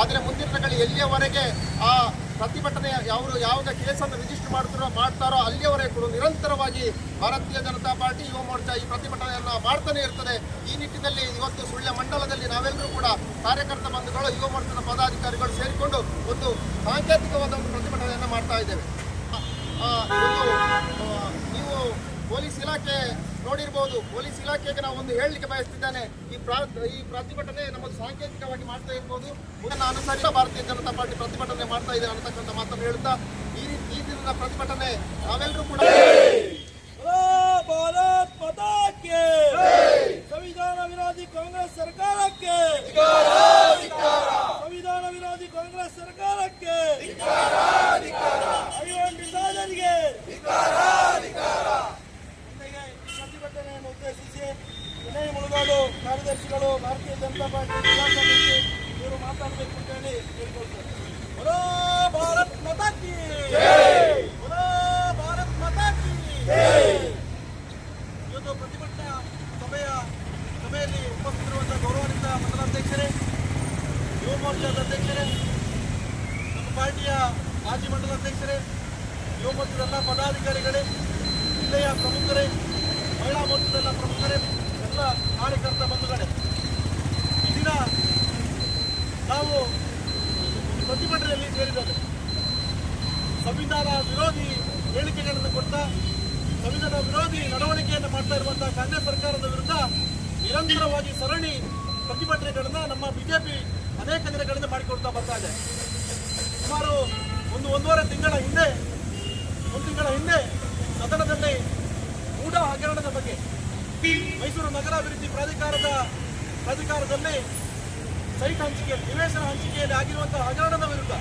ಆದರೆ ಮುಂದಿನ ದಿನಗಳಲ್ಲಿ ಎಲ್ಲಿಯವರೆಗೆ ಆ ಪ್ರತಿಭಟನೆ ಅವರು ಯಾವಾಗ ಕೇಸನ್ನು ರಿಜಿಸ್ಟರ್ ಮಾಡ್ತಾರೋ ಮಾಡ್ತಾರೋ ಅಲ್ಲಿಯವರೆಗೆ ಕೂಡ ನಿರಂತರವಾಗಿ ಭಾರತೀಯ ಜನತಾ ಪಾರ್ಟಿ, ಯುವ ಮೋರ್ಚಾ ಈ ಪ್ರತಿಭಟನೆಯನ್ನು ಮಾಡ್ತಾನೆ ಇರ್ತದೆ. ಈ ನಿಟ್ಟಿನಲ್ಲಿ ಇವತ್ತು ಸುಳ್ಯ ಮಂಡಲದಲ್ಲಿ ನಾವೆಲ್ಲರೂ ಕೂಡ ಕಾರ್ಯಕರ್ತ ಬಂಧುಗಳು, ಯುವ ಮೋರ್ಚಾದ ಪದಾಧಿಕಾರಿಗಳು ಸೇರಿಕೊಂಡು ಒಂದು ಸಾಂಕೇತಿಕವಾದ ಒಂದು ಪ್ರತಿಭಟನೆಯನ್ನು ಮಾಡ್ತಾ ಇದ್ದೇವೆ. ಪೊಲೀಸ್ ಇಲಾಖೆ ನೋಡಿರ್ಬೋದು. ಪೊಲೀಸ್ ಇಲಾಖೆಗೆ ನಾವು ಒಂದು ಹೇಳಲಿಕ್ಕೆ ಬಯಸ್ತಿದ್ದಾನೆ. ಈ ಪ್ರಾ ಈ ಪ್ರತಿಭಟನೆ ನಮ್ಮದು ಸಾಂಕೇತಿಕವಾಗಿ ಮಾಡ್ತಾ ಇರ್ಬೋದು. ಇದನ್ನು ಅನುಸರಿಸ ಭಾರತೀಯ ಜನತಾ ಪಾರ್ಟಿ ಪ್ರತಿಭಟನೆ ಮಾಡ್ತಾ ಇದೆ ಅನ್ನತಕ್ಕಂಥ ಮಾತನ್ನು ಹೇಳ್ತಾ ಈ ರೀತಿ ಈ ದಿನದ ಪ್ರತಿಭಟನೆ ನಾವೆಲ್ಲರೂ ಕೂಡ ಸಂವಿಧಾನ ವಿರೋಧಿ ಕಾಂಗ್ರೆಸ್ ಸರ್ಕಾರಕ್ಕೆ! ಸಂವಿಧಾನ ವಿರೋಧಿ ಕಾಂಗ್ರೆಸ್ ಸರ್ಕಾರಕ್ಕೆ! ಐವನ್ ಡಿಸೈನರ್ಗೆ ಉದ್ದೇಶಿಸಿ ವಿನಯ್ ಮುಳುಗಾಡು ಕಾರ್ಯದರ್ಶಿಗಳು ಭಾರತೀಯ ಜನತಾ ಪಾರ್ಟಿ ಜಿಲ್ಲಾ ಸಮಿತಿ ಇವರು ಮಾತಾಡಬೇಕು ಅಂತ ಹೇಳಿ ಕೇಳ್ಕೊಳ್ತಾರೆ ಭಾರತ್ ಮತಾಕಿ ಬರೋ ಭಾರತ್ ಮತಾಕಿ ಇವತ್ತು ಪ್ರತಿಭಟನಾ ಸಭೆಯ ಸಭೆಯಲ್ಲಿ ಉಪಸ್ಥಿತರಿರುವಂತಹ ಗೌರವಾನ್ವಿತ ಮಂಡಲಾಧ್ಯಕ್ಷರೇ ಯುವ ಮೋರ್ಚಾದ ಅಧ್ಯಕ್ಷರೇ, ನಮ್ಮ ಪಾರ್ಟಿಯ ಮಾಜಿ ಮಂಡಲ ಅಧ್ಯಕ್ಷರೇ, ಯುವ ಮೋರ್ಚಾದ ಎಲ್ಲ ಪದಾಧಿಕಾರಿಗಳೇ, ಜಿಲ್ಲೆಯ ಪ್ರಮುಖರೇ ಮಹಿಳಾ ಮೋರ್ಚಾದ ಎಲ್ಲ ಪ್ರಮುಖರೇ ಎಲ್ಲ ಕಾರ್ಯಕರ್ತ ಬಂಧುಗಳೇ. ಈ ದಿನ ನಾವು ಪ್ರತಿಭಟನೆಯಲ್ಲಿ ಸೇರಿದ್ದೇವೆ. ಸಂವಿಧಾನ ವಿರೋಧಿ ಹೇಳಿಕೆಗಳನ್ನು ಕೊಡ್ತಾ, ಸಂವಿಧಾನ ವಿರೋಧಿ ನಡವಳಿಕೆಯನ್ನು ಮಾಡ್ತಾ ಇರುವಂತಹ ಕಾಂಗ್ರೆಸ್ ಸರ್ಕಾರದ ವಿರುದ್ಧ ನಿರಂತರವಾಗಿ ಸರಣಿ ಪ್ರತಿಭಟನೆಗಳನ್ನ ನಮ್ಮ ಬಿಜೆಪಿ ಅನೇಕ ದಿನಗಳಿಂದ ಮಾಡಿಕೊಡ್ತಾ ಬರ್ತಾ ಇದೆ. ಸುಮಾರು ಒಂದು ಒಂದೂವರೆ ತಿಂಗಳ ಹಿಂದೆ, ಒಂದು ತಿಂಗಳ ಹಿಂದೆ ಸದನದಲ್ಲಿ ಮೂಢ ಹಗರಣದ ಬಗ್ಗೆ ಮೈಸೂರು ನಗರಾಭಿವೃದ್ಧಿ ಪ್ರಾಧಿಕಾರದ ಪ್ರಾಧಿಕಾರದಲ್ಲಿ ಸೈಟ್ ಹಂಚಿಕೆ ನಿವೇಶನ ಹಂಚಿಕೆಯಲ್ಲಿ ಆಗಿರುವಂತಹ ಹಗರಣದ ವಿರುದ್ಧ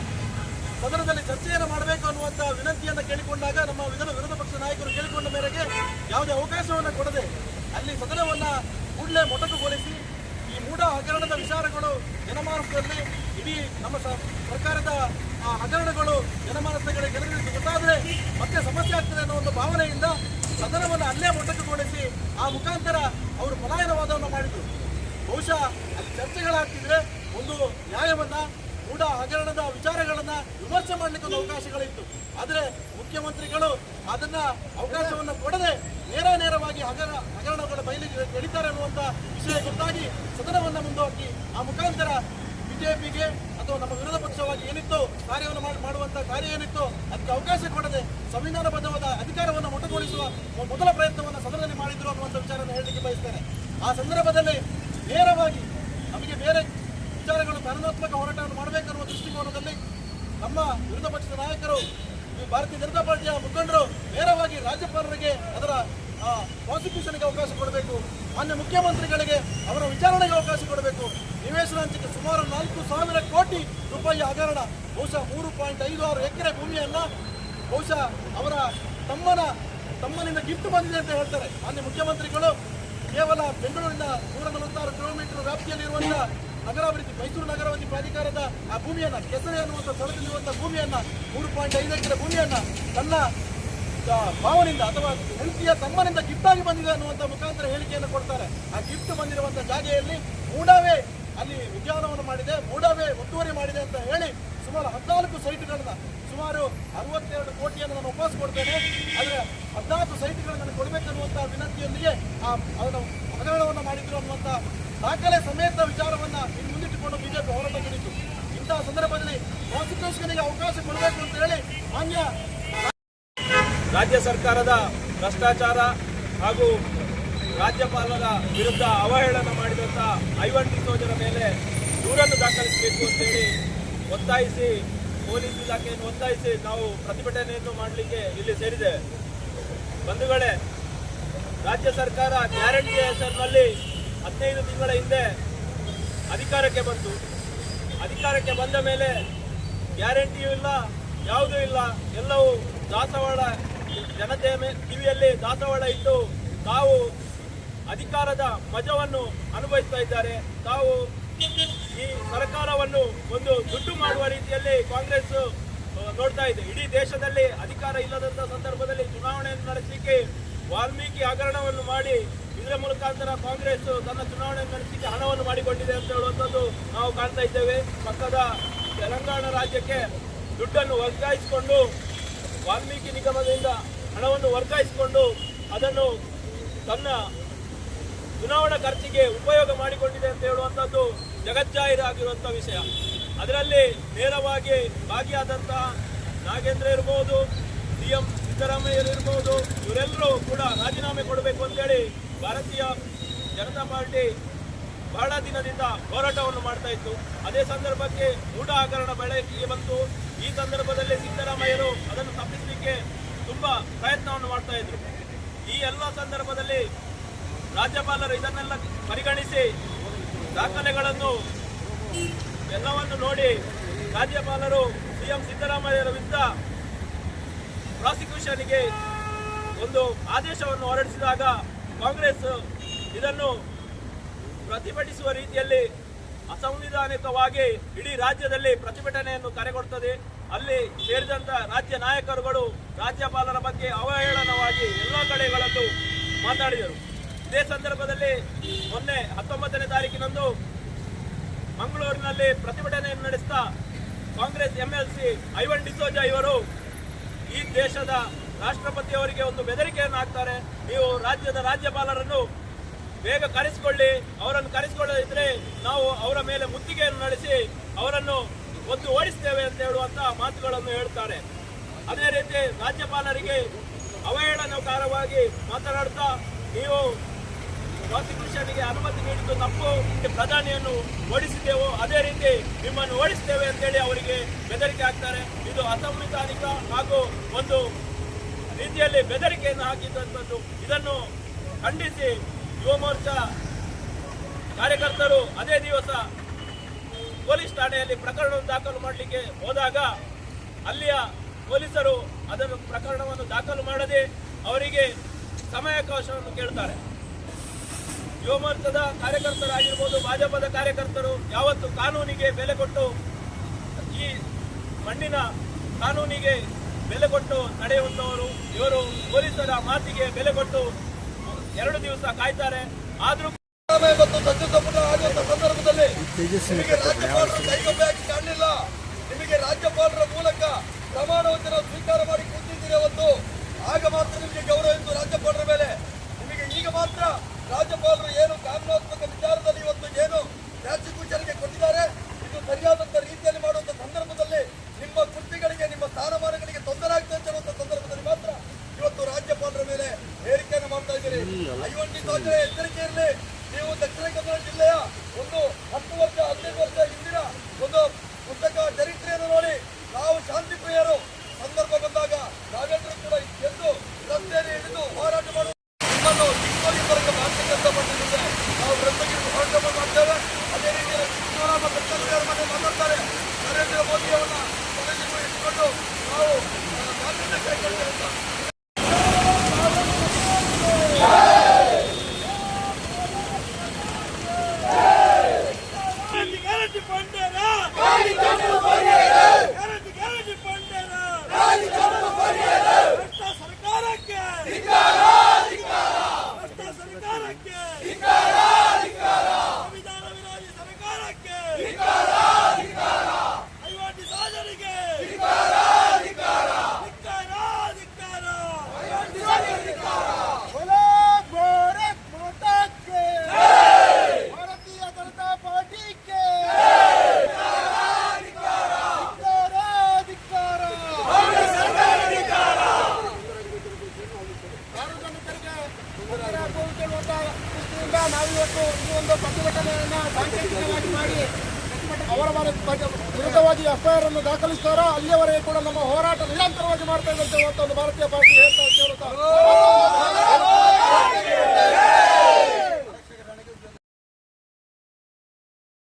ಸದನದಲ್ಲಿ ಚರ್ಚೆಯನ್ನು ಮಾಡಬೇಕು ಅನ್ನುವಂತಹ ವಿನಂತಿಯನ್ನು ಕೇಳಿಕೊಂಡಾಗ ನಮ್ಮ ವಿಧಾನ ವಿರೋಧ ಪಕ್ಷ ನಾಯಕರು ಕೇಳಿಕೊಂಡ ಮೇರೆಗೆ ಯಾವುದೇ ಅವಕಾಶವನ್ನು ಕೊಡದೆ ಅಲ್ಲಿ ಸದನವನ್ನು ಕೂಡಲೇ ಮೊಟಕುಗೊಳಿಸಿ ಈ ಮೂಢ ಹಗರಣದ ವಿಚಾರಗಳು ಜನಮಾನಸದಲ್ಲಿ ಇಡೀ ನಮ್ಮ ಸರ್ಕಾರದ ಆ ಹಗರಣಗಳು ಜನಮಾನಸಗಳಿಗೆ ಗೊತ್ತಾದರೆ ಮತ್ತೆ ಸಮಸ್ಯೆ ಆಗ್ತದೆ ಅನ್ನೋ ಒಂದು ಭಾವನೆಯಿಂದ ಸದನವನ್ನು ಅಲ್ಲೇ ಮೊಟಕುಗೊಳಿಸಿ ಆ ಮುಖಾಂತರ ಅವರು ಪಲಾಯನವಾದವನ್ನು ಮಾಡಿದರು. ಬಹುಶಃ ಅಲ್ಲಿ ಚರ್ಚೆಗಳಾಗ್ತಿದ್ರೆ ಒಂದು ನ್ಯಾಯವನ್ನ ಕೂಡ ಹಗರಣದ ವಿಚಾರಗಳನ್ನ ವಿಮರ್ಶೆ ಮಾಡ್ಲಿಕ್ಕೆ ಒಂದು ಅವಕಾಶಗಳಿತ್ತು. ಆದರೆ ಮುಖ್ಯಮಂತ್ರಿಗಳು ಅದನ್ನ ಅವಕಾಶವನ್ನು ಕೊಡದೆ ನೇರ ನೇರವಾಗಿ ಹಗರ ಹಗರಣಗಳ ಬಯಲಿಗೆ ಎಳಿತಾರೆ ಅನ್ನುವಂತ ವಿಷಯ ಗೊತ್ತಾಗಿ ಸದನವನ್ನ ಮುಂದುವಾಕಿ ಆ ಮುಖಾಂತರ ಬಿಜೆಪಿಗೆ ಅಥವಾ ನಮ್ಮ ವಿರೋಧ ಪಕ್ಷವಾಗಿ ಏನಿತ್ತು ಕಾರ್ಯವನ್ನು ಮಾಡುವಂತ ಕಾರ್ಯ ಏನಿತ್ತು ಅದಕ್ಕೆ ಅವಕಾಶ ಕೊಡದೆ ಸಂವಿಧಾನಬದ್ಧವಾದ ಅಧಿಕಾರವನ್ನು ಮೊಟಗೊಳಿಸುವ ಮೊದಲ ಪ್ರಯತ್ನವನ್ನು ಸದನದಲ್ಲಿ ಮಾಡಿದ್ರು ಅನ್ನುವಂಥ ವಿಚಾರವನ್ನು ಹೇಳಲಿಕ್ಕೆ ಬಯಸ್ತೇನೆ. ಆ ಸಂದರ್ಭದಲ್ಲಿ ನೇರವಾಗಿ ನಮಗೆ ಬೇರೆ ವಿಚಾರಗಳು ಕಾನೂನಾತ್ಮಕ ಹೋರಾಟವನ್ನು ಮಾಡಬೇಕನ್ನುವ ದೃಷ್ಟಿಕೋನದಲ್ಲಿ ನಮ್ಮ ವಿರೋಧ ಪಕ್ಷದ ನಾಯಕರು ಭಾರತೀಯ ಜನತಾ ಪಾರ್ಟಿಯ ಮುಖಂಡರು ನೇರವಾಗಿ ರಾಜ್ಯಪಾಲರಿಗೆ ಅದರ ಪ್ರಾಸಿಕ್ಯೂಷನ್ಗೆ ಅವಕಾಶ ಕೊಡಬೇಕು. ಮಾನ್ಯ ಮುಖ್ಯಮಂತ್ರಿಗಳಿಗೆ ಅವರ ವಿಚಾರಣೆಗೆ ಅವಕಾಶ ಕೊಡಬೇಕು. ನಿವೇಶನ ಹಂಚಿಕೆ ಸುಮಾರು ನಾಲ್ಕು ಸಾವಿರ ಕೋಟಿ ರೂಪಾಯಿ ಹಗರಣ. ಬಹುಶಃ ಮೂರು ಪಾಯಿಂಟ್ ಐದು ಆರು ಎಕರೆ ಭೂಮಿಯನ್ನ ಬಹುಶಃ ಅವರ ತಮ್ಮನ, ತಮ್ಮನಿಂದ ಗಿಫ್ಟ್ ಬಂದಿದೆ ಅಂತ ಹೇಳ್ತಾರೆ. ಮಾನ್ಯ ಮುಖ್ಯಮಂತ್ರಿಗಳು ಕೇವಲ ಬೆಂಗಳೂರಿನ ನೂರ ನಲವತ್ತಾರು ಕಿಲೋಮೀಟರ್ ವ್ಯಾಪ್ತಿಯಲ್ಲಿರುವಂತಹ ನಗರಾಭಿವೃದ್ಧಿ, ಮೈಸೂರು ನಗರಾಭಿವೃದ್ಧಿ ಪ್ರಾಧಿಕಾರದ ಆ ಭೂಮಿಯನ್ನ, ಕೆಸರೆ ಅನ್ನುವಂಥ ಸ್ಥಳದಲ್ಲಿರುವಂತಹ ಭೂಮಿಯನ್ನ, ಮೂರು ಪಾಯಿಂಟ್ ಐದು ಎಕರೆ ಭೂಮಿಯನ್ನ ತನ್ನ ಆ, ಭಾವನಿಂದ ಅಥವಾ ಹೆಂಡತಿಯ ತಮ್ಮನಿಂದ ಗಿಫ್ಟ್ ಆಗಿ ಬಂದಿದೆ ಅನ್ನುವಂಥ ಮುಖಾಂತರ ಹೇಳಿಕೆಯನ್ನು ಕೊಡ್ತಾರೆ. ಆ ಗಿಫ್ಟ್ ಬಂದಿರುವಂಥ ಜಾಗೆಯಲ್ಲಿ ಮೂಡವೇ ಅಲ್ಲಿ ಉದ್ಯಾನವನ್ನು ಮಾಡಿದೆ ಮೂಡವೇ ಒತ್ತುವರಿ ಮಾಡಿದೆ ಅಂತ ಹೇಳಿ ಸುಮಾರು ಹದಿನಾಲ್ಕು ಸೈಟ್ಗಳನ್ನ ಸುಮಾರು ಅರವತ್ತೆರಡು ಕೋಟಿಯನ್ನು ನಾನು ವಾಪಸ್ ಕೊಡ್ತೇನೆ. ಆದರೆ ಹದಿನಾಲ್ಕು ಸೈಟ್ಗಳನ್ನು ನನಗೆ ಕೊಡಬೇಕನ್ನುವಂಥ ವಿನಂತಿಯೊಂದಿಗೆ ಆ ಅದನ್ನು ಹಗರಣವನ್ನು ಮಾಡಿದ್ರು ಅನ್ನುವಂಥ ದಾಖಲೆ ಸಮೇತ ವಿಚಾರವನ್ನ ಇನ್ನು ಮುಂದಿಟ್ಟುಕೊಂಡು ಬಿಜೆಪಿ ಹೋರಾಟಕ್ಕಿಳಿತು ಇಂತಹ ಸಂದರ್ಭದಲ್ಲಿ ಪ್ರಾಸಿಕ್ಯೂಷನ್ಗೆ ಅವಕಾಶ ಕೊಡಬೇಕು ಅಂತ ಹೇಳಿ ಮಾನ್ಯ ರಾಜ್ಯ ಸರ್ಕಾರದ ಭ್ರಷ್ಟಾಚಾರ ಹಾಗೂ ರಾಜ್ಯಪಾಲರ ವಿರುದ್ಧ ಅವಹೇಳನ ಮಾಡಿದಂಥ ಐವನ್ ಡಿಸೋಜರ ಮೇಲೆ ದೂರನ್ನು ದಾಖಲಿಸಬೇಕು ಅಂತೇಳಿ ಒತ್ತಾಯಿಸಿ ಪೊಲೀಸ್ ಇಲಾಖೆಯನ್ನು ಒತ್ತಾಯಿಸಿ ನಾವು ಪ್ರತಿಭಟನೆಯನ್ನು ಮಾಡಲಿಕ್ಕೆ ಇಲ್ಲಿ ಸೇರಿದೆ. ಬಂಧುಗಳೇ, ರಾಜ್ಯ ಸರ್ಕಾರ ಗ್ಯಾರಂಟಿಯ ಹೆಸರಿನಲ್ಲಿ ಹದಿನೈದು ತಿಂಗಳ ಹಿಂದೆ ಅಧಿಕಾರಕ್ಕೆ ಬಂತು. ಅಧಿಕಾರಕ್ಕೆ ಬಂದ ಮೇಲೆ ಗ್ಯಾರಂಟಿಯೂ ಇಲ್ಲ, ಯಾವುದೂ ಇಲ್ಲ, ಎಲ್ಲವೂ ದಾಸವಾಳ ಜನತೆಯ ಕಿವಿಯಲ್ಲಿ ದಾಸವಾಳ ಇಟ್ಟು ತಾವು ಅಧಿಕಾರದ ಮಜವನ್ನು ಅನುಭವಿಸ್ತಾ ಇದ್ದಾರೆ. ತಾವು ಈ ಸರ್ಕಾರವನ್ನು ಒಂದು ದುಡ್ಡು ಮಾಡುವ ರೀತಿಯಲ್ಲಿ ಕಾಂಗ್ರೆಸ್ ನೋಡ್ತಾ ಇದೆ. ಇಡೀ ದೇಶದಲ್ಲಿ ಅಧಿಕಾರ ಇಲ್ಲದಂತ ಸಂದರ್ಭದಲ್ಲಿ ಚುನಾವಣೆಯನ್ನು ನಡೆಸಲಿಕ್ಕೆ ವಾಲ್ಮೀಕಿ ಹಗರಣವನ್ನು ಮಾಡಿ ಇದರ ಮುಖಾಂತರ ಕಾಂಗ್ರೆಸ್ ತನ್ನ ಚುನಾವಣೆ ನಡೆಸಲಿಕ್ಕೆ ಹಣವನ್ನು ಮಾಡಿಕೊಂಡಿದೆ ಅಂತ ಹೇಳುವಂಥದ್ದು ನಾವು ಕಾಣ್ತಾ ಇದ್ದೇವೆ. ಪಕ್ಕದ ತೆಲಂಗಾಣ ರಾಜ್ಯಕ್ಕೆ ದುಡ್ಡನ್ನು ವರ್ಗಾಯಿಸಿಕೊಂಡು ವಾಲ್ಮೀಕಿ ನಿಗಮದಿಂದ ಹಣವನ್ನು ವರ್ಗಾಯಿಸಿಕೊಂಡು ಅದನ್ನು ತನ್ನ ಚುನಾವಣಾ ಖರ್ಚಿಗೆ ಉಪಯೋಗ ಮಾಡಿಕೊಂಡಿದೆ ಅಂತ ಹೇಳುವಂಥದ್ದು ಜಗಜ್ಜಾಹೀರಾಗಿರುವಂಥ ವಿಷಯ. ಅದರಲ್ಲಿ ನೇರವಾಗಿ ಭಾಗಿಯಾದಂತಹ ನಾಗೇಂದ್ರ ಇರ್ಬೋದು ಸಿ ಎಂ ಸಿದ್ದರಾಮಯ್ಯ ಇರ್ಬೋದು, ಇವರೆಲ್ಲರೂ ಕೂಡ ರಾಜೀನಾಮೆ ಕೊಡಬೇಕು ಅಂತೇಳಿ ಭಾರತೀಯ ಜನತಾ ಪಾರ್ಟಿ ಬಹಳ ದಿನದಿಂದ ಹೋರಾಟವನ್ನು ಮಾಡ್ತಾ ಇತ್ತು. ಅದೇ ಸಂದರ್ಭಕ್ಕೆ ಊಟ ಹಗರಣ ಬೆಳಕಿಗೆ ಬಂತು. ಈ ಸಂದರ್ಭದಲ್ಲಿ ಸಿದ್ದರಾಮಯ್ಯರು ಅದನ್ನು ತಪ್ಪಿಸಲಿಕ್ಕೆ ತುಂಬಾ ಪ್ರಯತ್ನವನ್ನು ಮಾಡ್ತಾ ಇದ್ರು. ಈ ಎಲ್ಲ ಸಂದರ್ಭದಲ್ಲಿ ರಾಜ್ಯಪಾಲರು ಇದನ್ನೆಲ್ಲ ಪರಿಗಣಿಸಿ ದಾಖಲೆಗಳನ್ನು ಎಲ್ಲವನ್ನು ನೋಡಿ ರಾಜ್ಯಪಾಲರು ಸಿಎಂ ಸಿದ್ದರಾಮಯ್ಯರ ವಿರುದ್ಧ ಪ್ರಾಸಿಕ್ಯೂಷನ್ಗೆ ಒಂದು ಆದೇಶವನ್ನು ಹೊರಡಿಸಿದಾಗ ಕಾಂಗ್ರೆಸ್ ಇದನ್ನು ಪ್ರತಿಭಟಿಸುವ ರೀತಿಯಲ್ಲಿ ಅಸಂವಿಧಾನಿಕವಾಗಿ ಇಡೀ ರಾಜ್ಯದಲ್ಲಿ ಪ್ರತಿಭಟನೆಯನ್ನು ಕರೆಗೊಡ್ತದೆ. ಅಲ್ಲಿ ಸೇರಿದಂತ ರಾಜ್ಯ ನಾಯಕರುಗಳು ರಾಜ್ಯಪಾಲರ ಬಗ್ಗೆ ಅವಹೇಳನವಾಗಿ ಎಲ್ಲ ಕಡೆಗಳಲ್ಲೂ ಮಾತಾಡಿದರು. ಇದೇ ಸಂದರ್ಭದಲ್ಲಿ ಮೊನ್ನೆ ಹತ್ತೊಂಬತ್ತನೇ ತಾರೀಕಿನಂದು ಮಂಗಳೂರಿನಲ್ಲಿ ಪ್ರತಿಭಟನೆಯನ್ನು ನಡೆಸ್ತಾ ಕಾಂಗ್ರೆಸ್ ಎಂಎಲ್ಸಿ ಐವನ್ ಡಿಸೋಜಾ ಇವರು ಈ ದೇಶದ ರಾಷ್ಟ್ರಪತಿಯವರಿಗೆ ಒಂದು ಬೆದರಿಕೆಯನ್ನು ಹಾಕ್ತಾರೆ ನೀವು ರಾಜ್ಯದ ರಾಜ್ಯಪಾಲರನ್ನು ಬೇಗ ಕರೆಸಿಕೊಳ್ಳಿ. ಅವರನ್ನು ಕರೆಸಿಕೊಳ್ಳದಿದ್ರೆ ನಾವು ಅವರ ಮೇಲೆ ಮುತ್ತಿಗೆಯನ್ನು ನಡೆಸಿ ಅವರನ್ನು ಒದ್ದು ಓಡಿಸ್ತೇವೆ ಅಂತ ಹೇಳುವಂತ ಮಾತುಗಳನ್ನು ಹೇಳ್ತಾರೆ. ಅದೇ ರೀತಿ ರಾಜ್ಯಪಾಲರಿಗೆ ಅವಹೇಳನಕಾರವಾಗಿ ಮಾತನಾಡ್ತಾ ನೀವು ಪ್ರಾಸಿಕ್ಯೂಷನ್ಗೆ ಅನುಮತಿ ನೀಡಿದ್ದು ತಪ್ಪು. ಪ್ರಧಾನಿಯನ್ನು ಓಡಿಸಿದ್ದೆವು ಅದೇ ರೀತಿ ನಿಮ್ಮನ್ನು ಓಡಿಸ್ತೇವೆ ಅಂತೇಳಿ ಅವರಿಗೆ ಬೆದರಿಕೆ ಹಾಕ್ತಾರೆ. ಇದು ಅಸಂವಿಧಾನಿಕ ಹಾಗೂ ಒಂದು ರೀತಿಯಲ್ಲಿ ಬೆದರಿಕೆಯನ್ನು ಹಾಕಿದ್ದಂಥದ್ದು ಇದನ್ನು ಖಂಡಿಸಿ ಯುವ ಮೋರ್ಚಾ ಕಾರ್ಯಕರ್ತರು ಅದೇ ದಿವಸ ಪೊಲೀಸ್ ಠಾಣೆಯಲ್ಲಿ ಪ್ರಕರಣವನ್ನು ದಾಖಲು ಮಾಡಲಿಕ್ಕೆ ಹೋದಾಗ ಅಲ್ಲಿಯ ಪೊಲೀಸರು ಅದನ್ನು ಪ್ರಕರಣವನ್ನು ದಾಖಲು ಮಾಡದೆ ಅವರಿಗೆ ಸಮಯಾವಕಾಶವನ್ನು ಕೇಳ್ತಾರೆ. ಯುವ ಮೋರ್ಚಾದ ಕಾರ್ಯಕರ್ತರಾಗಿರ್ಬೋದು, ಭಾಜಪದ ಕಾರ್ಯಕರ್ತರು ಯಾವತ್ತು ಕಾನೂನಿಗೆ ಬೆಲೆ ಕೊಟ್ಟು ಈ ಮಣ್ಣಿನ ಕಾನೂನಿಗೆ ಬೆಲೆ ಕೊಟ್ಟು ನಡೆಯುವಂಥವರು ಇವರು. ಪೊಲೀಸರ ಮಾತಿಗೆ ಬೆಲೆ ಕೊಟ್ಟು ಎರಡು ದಿವಸ ಕಾಯ್ತಾರೆ. ಆದ್ರೂ ಮತ್ತು ಸಚಿವ ಸಂಪುಟ ಆಗುವಂತ ಸಂದರ್ಭದಲ್ಲಿ ನಿಮಗೆ ರಾಜ್ಯಪಾಲರು ಕೈಗೊಂಬೆ ಹಾಕಿ ಕಾಣಲಿಲ್ಲ. ನಿಮಗೆ ರಾಜ್ಯಪಾಲರ ಮೂಲಕ ಪ್ರಮಾಣ ವಚನ ಸ್ವೀಕಾರ ಮಾಡಿ ಕೂತಿದ್ದೀರಿ ಒಂದು ಆಗ ಮಾತ್ರ ನಿಮಗೆ ಗೌರವ ಇತ್ತು ರಾಜ್ಯಪಾಲರ ಮೇಲೆ. ನಿಮಗೆ ಈಗ ಮಾತ್ರ ರಾಜ್ಯಪಾಲರು ಏನು ಕಾನೂನಾತ್ಮಕ ವಿಚಾರದಲ್ಲಿ ಇವತ್ತು ಮತ್ತು ಈ ಒಂದು ಪ್ರತಿಭಟನೆಯನ್ನು ಸಾಂಕೇತಿಕವಾಗಿ ಮಾಡಿ ಅವರ ವಿರುದ್ಧವಾಗಿ ಎಫ್ಐಆರ್ ಅನ್ನು ದಾಖಲಿಸ್ತಾರೋ ಅಲ್ಲಿಯವರೆಗೆ ಕೂಡ ನಮ್ಮ ಹೋರಾಟ ನಿರಂತರವಾಗಿ ಮಾಡ್ತಾ ಇದ್ದಂತೆ ಒಂದು ಭಾರತೀಯ ಪಾರ್ಟಿ ಹೇಳ್ತಾ